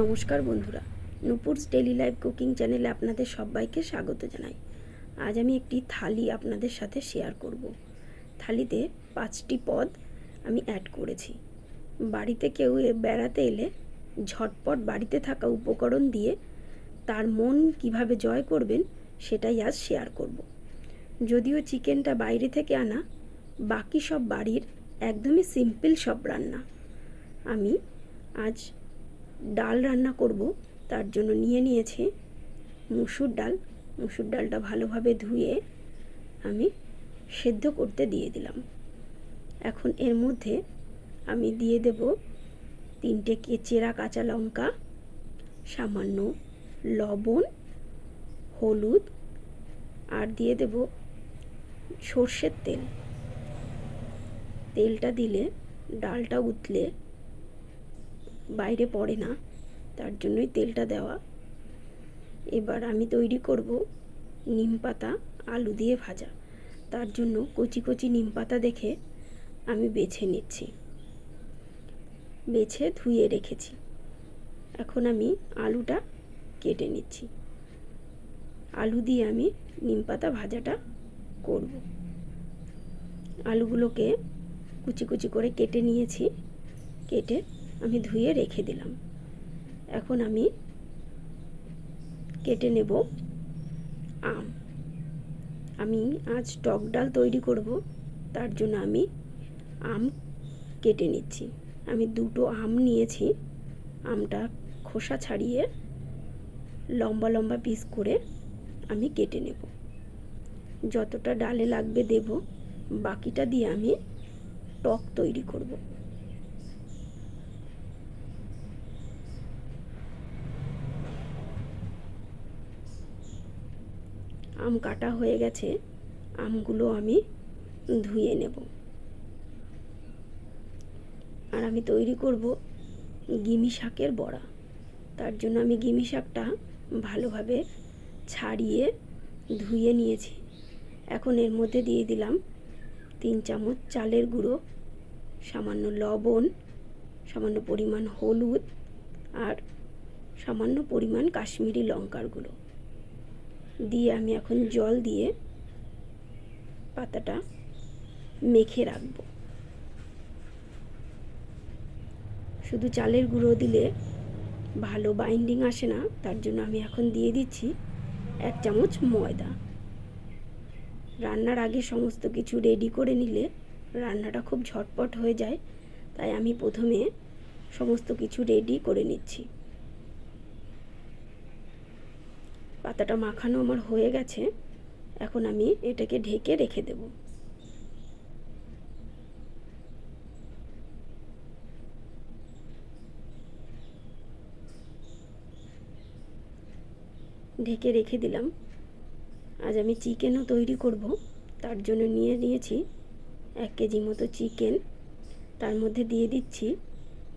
নমস্কার বন্ধুরা। Nupur's daily life cooking চ্যানেলে আপনাদের সবাইকে স্বাগত জানাই। আজ আমি একটি থালি আপনাদের সাথে শেয়ার করব। থালিতে পাঁচটি পদ আমি অ্যাড করেছি। বাড়িতে কেউ বেড়াতে এলে ঝটপট বাড়িতে থাকা উপকরণ দিয়ে তার মন কীভাবে জয় করবেন সেটাই আজ শেয়ার করব। যদিও চিকেনটা বাইরে থেকে আনা, বাকি সব বাড়ির একদমই সিম্পল সব রান্না। আমি আজ ডাল রান্না করব। তার জন্য নিয়ে নিয়েছি মুসুর ডাল। মুসুর ডালটা ভালোভাবে ধুয়ে আমি সেদ্ধ করতে দিয়ে দিলাম। এখন এর মধ্যে আমি দিয়ে দেব তিনটে কেচেরা কাঁচা লঙ্কা, সামান্য লবণ, হলুদ, আর দিয়ে দেব সর্ষের তেল। তেলটা দিলে ডালটা উতলে বাইরে পড়ে না, তার জন্যই তেলটা দেওয়া। এবার আমি তৈরি করব নিম পাতা, আলু দিয়ে ভাজা। তার জন্য কচি কচি নিম পাতা দেখে আমি বেছে নিচ্ছি। বেছে ধুয়ে রেখেছি। এখন আমি আলুটা কেটে নিচ্ছি। আলু দিয়ে আমি নিম পাতা ভাজাটা করব। আলুগুলোকে কুচি কুচি করে কেটে নিয়েছি। কেটে আমি ধুয়ে রেখে দিলাম। এখন আমি কেটে নেব আম। আমি আজ টক ডাল তৈরি করব, তার জন্য আমি আম কেটে নিচ্ছি। আমি দুটো আম নিয়েছি, আমটা খোসা ছাড়িয়ে লম্বা লম্বা পিস করে আমি কেটে নেব। যতটা ডালে লাগবে দেব, বাকিটা দিয়ে আমি টক তৈরি করব। আম কাটা হয়ে গেছে, আমগুলো আমি ধুয়ে নেব। আর আমি তৈরি করব গিমি শাকের বড়া। তার জন্য আমি গিমি শাকটা ভালোভাবে ছাড়িয়ে ধুয়ে নিয়েছি। এখন এর মধ্যে দিয়ে দিলাম তিন চামচ চালের গুঁড়ো, সামান্য লবণ, সামান্য পরিমাণ হলুদ আর সামান্য পরিমাণ কাশ্মীরি লঙ্কার গুঁড়ো। দিয়ে আমি এখন জল দিয়ে পাতাটা মেখে রাখব। শুধু চালের গুঁড়ো দিলে ভালো বাইন্ডিং আসে না, তার জন্য আমি এখন দিয়ে দিচ্ছি এক চামচ ময়দা। রান্নার আগে সমস্ত কিছু রেডি করে নিলে রান্নাটা খুব ঝটপট হয়ে যায়, তাই আমি প্রথমে সমস্ত কিছু রেডি করে নিচ্ছি। পাতাটা মাখানো আমার হয়ে গেছে, এখন আমি এটাকে ঢেকে রেখে দেব। ঢেকে রেখে দিলাম। আজ আমি চিকেনও তৈরি করব, তার জন্য নিয়ে নিয়েছি এক কেজি মতো চিকেন, তার মধ্যে দিয়ে দিচ্ছি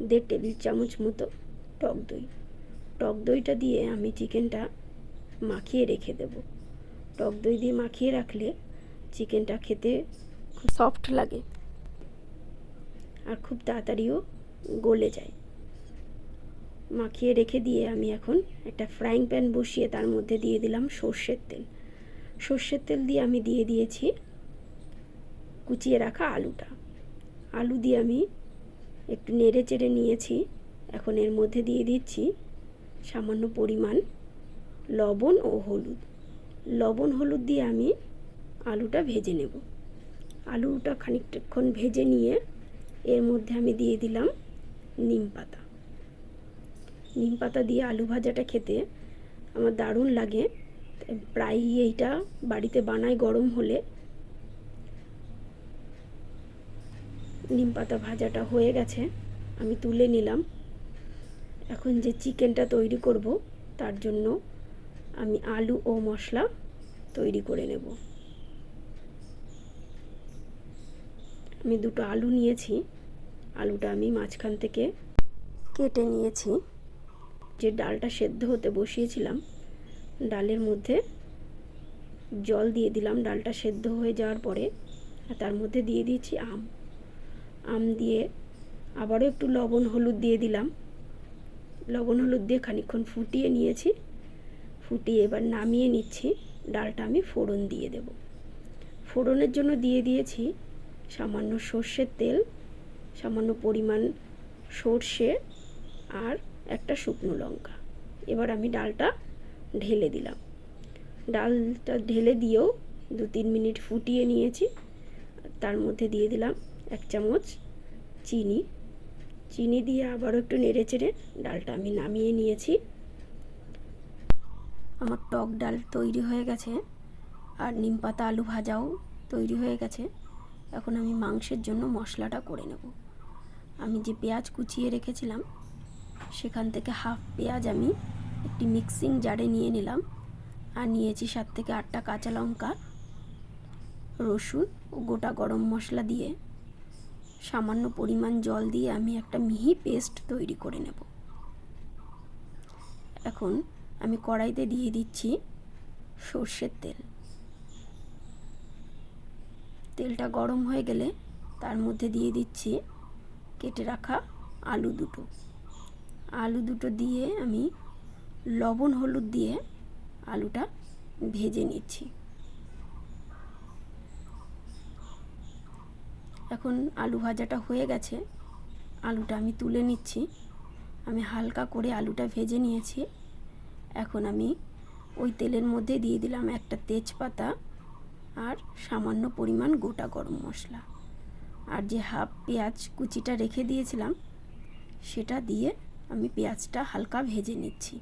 দেড় টেবিল চামচ মতো টক দই। টক দইটা দিয়ে আমি চিকেনটা মাখিয়ে রেখে দেব। টক দই দিয়ে মাখিয়ে রাখলে চিকেনটা খেতে খুব সফট লাগে আর খুব তাড়াতাড়িও গলে যায়। মাখিয়ে রেখে দিয়ে আমি এখন একটা ফ্রাইং প্যান বসিয়ে তার মধ্যে দিয়ে দিলাম সর্ষের তেল। সর্ষের তেল দিয়ে আমি দিয়ে দিয়েছি কুচিয়ে রাখা আলুটা। আলু দিয়ে আমি একটু নেড়ে চেড়ে নিয়েছি। এখন এর মধ্যে দিয়ে দিচ্ছি সামান্য পরিমাণ লবণ ও হলুদ। লবণ, হলুদ দিয়ে আমি আলুটা ভেজে নেব। আলুটা খানিকক্ষণ ভেজে নিয়ে এর মধ্যে আমি দিয়ে দিলাম নিম পাতা। নিম পাতা দিয়ে আলু ভাজাটা খেতে আমার দারুণ লাগে। প্রায়ই এইটা বাড়িতে বানাই গরম হলে। নিম পাতা ভাজাটা হয়ে গেছে, আমি তুলে নিলাম। এখন যে চিকেনটা তৈরি করব, তার জন্য আমি আলু ও মশলা তৈরি করে নেব। আমি দুটো আলু নিয়েছি। আলুটা আমি মাঝখান থেকে কেটে নিয়েছি। যে ডালটা সেদ্ধ হতে বসিয়েছিলাম, ডালের মধ্যে জল দিয়ে দিলাম। ডালটা সেদ্ধ হয়ে যাওয়ার পরে আর তার মধ্যে দিয়ে দিয়েছি আম। আম দিয়ে আবারও একটু লবণ, হলুদ দিয়ে দিলাম। লবণ, হলুদ দিয়ে খানিকক্ষণ ফুটিয়ে নিয়েছি। ফুটিয়ে এবার নামিয়ে নিচ্ছি। ডালটা আমি ফোড়ন দিয়ে দেব। ফোড়নের জন্য দিয়ে দিয়েছি সামান্য সর্ষের তেল, সামান্য পরিমাণ সর্ষে আর একটা শুকনো লঙ্কা। এবার আমি ডালটা ঢেলে দিলাম। ডালটা ঢেলে দিয়েও দু তিন মিনিট ফুটিয়ে নিয়েছি। তার মধ্যে দিয়ে দিলাম এক চামচ চিনি। চিনি দিয়ে আবারও একটু নেড়ে চেড়ে ডালটা আমি নামিয়ে নিয়েছি। আমার টক ডাল তৈরি হয়ে গেছে আর নিম পাতা আলু ভাজাও তৈরি হয়ে গেছে। এখন আমি মাংসের জন্য মশলাটা করে নেব। আমি যে পেঁয়াজ কুচিয়ে রেখেছিলাম, সেখান থেকে হাফ পেঁয়াজ আমি একটি মিক্সিং জারে নিয়ে নিলাম আর নিয়েছি সাত থেকে আটটা কাঁচা লঙ্কা, রসুন ও গোটা গরম মশলা দিয়ে। সামান্য পরিমাণ জল দিয়ে আমি একটা মিহি পেস্ট তৈরি করে নেব। এখন আমি কড়াইতে দিয়ে দিচ্ছি সর্ষের তেল। তেলটা গরম হয়ে গেলে তার মধ্যে দিয়ে দিচ্ছি কেটে রাখা আলু দুটো। আলু দুটো দিয়ে আমি লবণ হলুদ দিয়ে আলুটা ভেজে নিচ্ছি। এখন আলু ভাজাটা হয়ে গেছে। আলুটা আমি তুলে নিচ্ছি। আমি হালকা করে আলুটা ভেজে নিয়েছি। এখন আমি ওই তেলের মধ্যে দিয়ে দিলাম একটা তেজপাতা আর সামান্য পরিমাণ গোটা গরম মশলা। আর যে হাফ পেঁয়াজ কুচিটা রেখে দিয়েছিলাম, সেটা দিয়ে আমি পেঁয়াজটা হালকা ভেজে নিচ্ছি।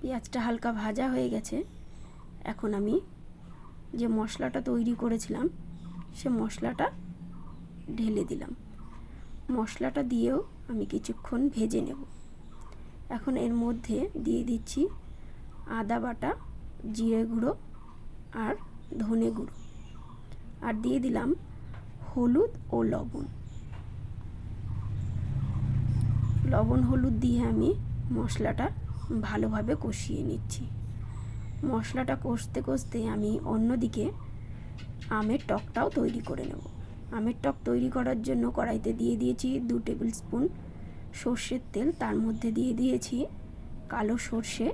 পেঁয়াজটা হালকা ভাজা হয়ে গেছে। এখন আমি যে মশলাটা তৈরি করেছিলাম, সে মশলাটা ঢেলে দিলাম। মশলাটা দিয়েও আমি কিছুক্ষণ ভেজে নেব। এখন এর মধ্যে দিয়ে দিচ্ছি আদা বাটা, জিরে গুঁড়ো আর ধনে গুঁড়ো। আর দিয়ে দিলাম হলুদ ও লবণ। লবণ হলুদ দিয়ে আমি মশলাটা ভালোভাবে কষিয়ে নিচ্ছি। মশলাটা কষতে কষতে আমি অন্যদিকে আমের টকটাও তৈরি করে নেব। আমের টক তৈরি করার জন্য কড়াইতে দিয়ে দিয়েছি দু টেবিল স্পুন সর্ষের তেল তার মধ্যে দিয়ে দিয়েছি কালো সর্ষে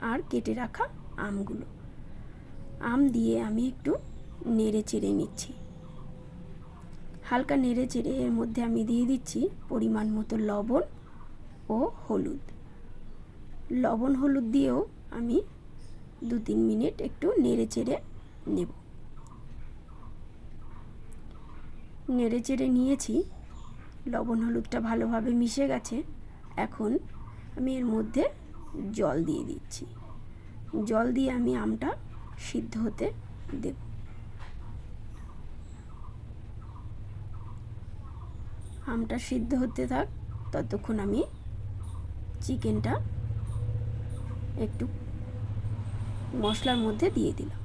আর কেটে রাখা আমগুলো। আম দিয়ে আমি একটু নেড়ে চেড়ে নিচ্ছি। হালকা নেড়ে চেড়ে এর মধ্যে আমি দিয়ে দিচ্ছি পরিমাণ মতো লবণ ও হলুদ। লবণ হলুদ দিয়েও আমি দু তিন মিনিট একটু নেড়ে চেড়ে নেব। নেড়ে চেড়ে নিয়েছি লবণ হলুদটা ভালোভাবে মিশে গেছে। এখন আমি এর মধ্যে জল দিয়ে দিচ্ছি। জল দিয়ে আমি আমটা সিদ্ধ হতে দেব। আমটা সিদ্ধ হতে থাক, ততক্ষণ আমি চিকেনটা একটু মশলার মধ্যে দিয়ে দিলাম।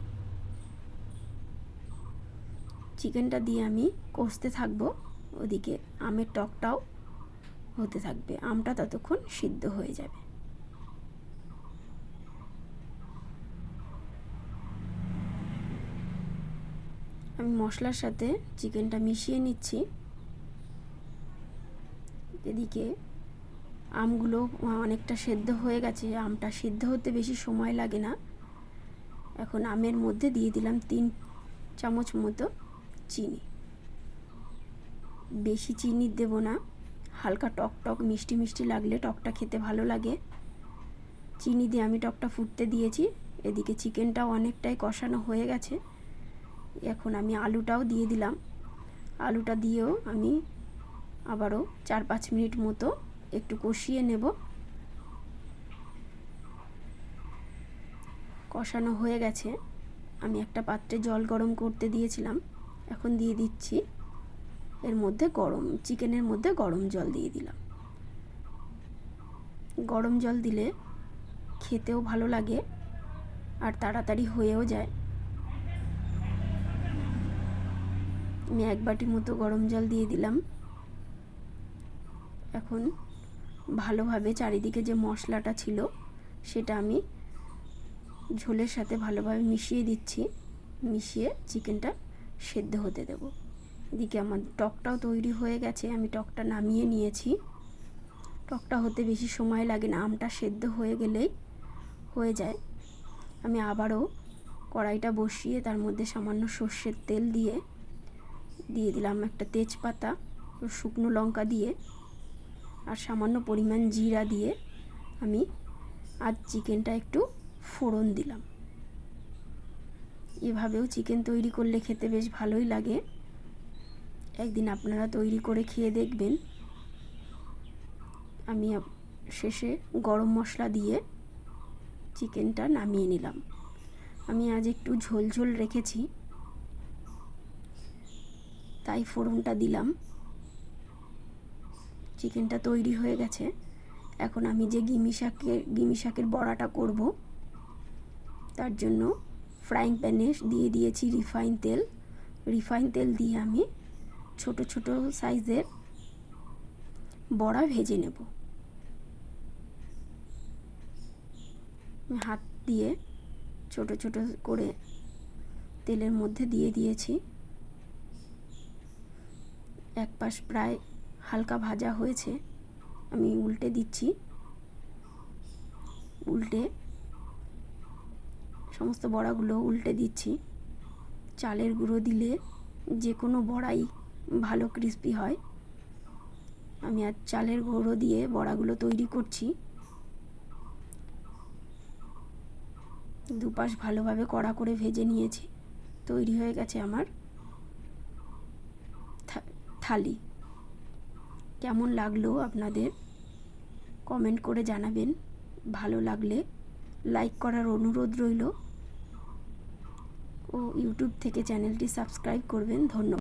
চিকেনটা দিয়ে আমি কষতে থাকব। ওদিকে আমের টকটাও হতে থাকবে। আমটা ততক্ষণ সিদ্ধ হয়ে যাবে। আমি মশলার সাথে চিকেনটা মিশিয়ে নিচ্ছি। এদিকে আমগুলো অনেকটা সেদ্ধ হয়ে গেছে। আমটা সিদ্ধ হতে বেশি সময় লাগে না। এখন আমের মধ্যে দিয়ে দিলাম তিন চামচ মতো চিনি। বেশি চিনি দেব না। হালকা টক টক, মিষ্টি মিষ্টি লাগলে টকটা খেতে ভালো লাগে। চিনি দিয়ে আমি টকটা ফুটতে দিয়েছি। এদিকে চিকেনটাও অনেকটাই কষানো হয়ে গেছে। এখন আমি আলুটাও দিয়ে দিলাম। আলুটা দিয়েও আমি আবারও চার পাঁচ মিনিট মতো একটু কষিয়ে নেব। কষানো হয়ে গেছে। আমি একটা পাত্রে জল গরম করতে দিয়েছিলাম। এখন দিয়ে দিচ্ছি। এর মধ্যে গরম, চিকেনের মধ্যে গরম জল দিয়ে দিলাম। গরম জল দিলে খেতেও ভালো লাগে আর তাড়াতাড়ি হয়েও যায়। আমি এক বাটি মতো গরম জল দিয়ে দিলাম। এখন ভালোভাবে চারিদিকে যে মশলাটা ছিল সেটা আমি ঝোলের সাথে ভালোভাবে মিশিয়ে দিচ্ছি, মিশিয়ে চিকেনটা সেদ্ধ হতে দেব। এদিকে আমার টকটাও তৈরি হয়ে গেছে, আমি টকটা নামিয়ে নিয়েছি। টকটা হতে বেশি সময় লাগে না, আমটা সেদ্ধ হয়ে গেলেই হয়ে যায়। আমি আবারও কড়াইটা বসিয়ে তার মধ্যে সামান্য সর্ষের তেল দিয়ে দিয়ে দিলাম একটা তেজপাতা, শুকনো লঙ্কা দিয়ে, আর সামান্য পরিমাণ জিরা দিয়ে আমি আর চিকেনটা একটু ফোড়ন দিলাম। এভাবেও চিকেন তৈরি করলে খেতে বেশ ভালোই লাগে। একদিন আপনারা তৈরি করে খেয়ে দেখবেন। আমি শেষে গরম মশলা দিয়ে চিকেনটা নামিয়ে নিলাম। আমি আজ একটু ঝোল ঝোল রেখেছি। তাই ফোড়নটা দিলাম। চিকেনটা তৈরি হয়ে গেছে। এখন আমি যে গিমি শাকের গিমি শাকের বড়াটা করব, তার জন্য ফ্রাইং প্যানে দিয়ে দিয়েছি রিফাইন তেল। রিফাইন তেল দিয়ে আমি ছোট ছোট সাইজের বড়া ভেজে নেব। হাত দিয়ে ছোট ছোট করে তেলের মধ্যে দিয়ে দিয়েছি। এক পাশ প্রায় হালকা ভাজা হয়েছে, আমি উল্টে দিচ্ছি। উল্টে সমস্ত বড়াগুলো উল্টে দিচ্ছি। চালের গুঁড়ো দিলে যে কোনো বড়াই ভালো ক্রিস্পি হয়। আমি আর চালের গুঁড়ো দিয়ে বড়াগুলো তৈরি করছি। দুপাশ ভালোভাবে কড়া করে ভেজে নিয়েছি। তৈরি হয়ে গেছে আমার থালি। কেমন লাগল আপনাদের? কমেন্ট করে জানাবেন। ভালো লাগলে লাইক করার অনুরোধ রইল। ও ইউটিউব থেকে চ্যানেলটি সাবস্ক্রাইব করবেন। ধন্যবাদ।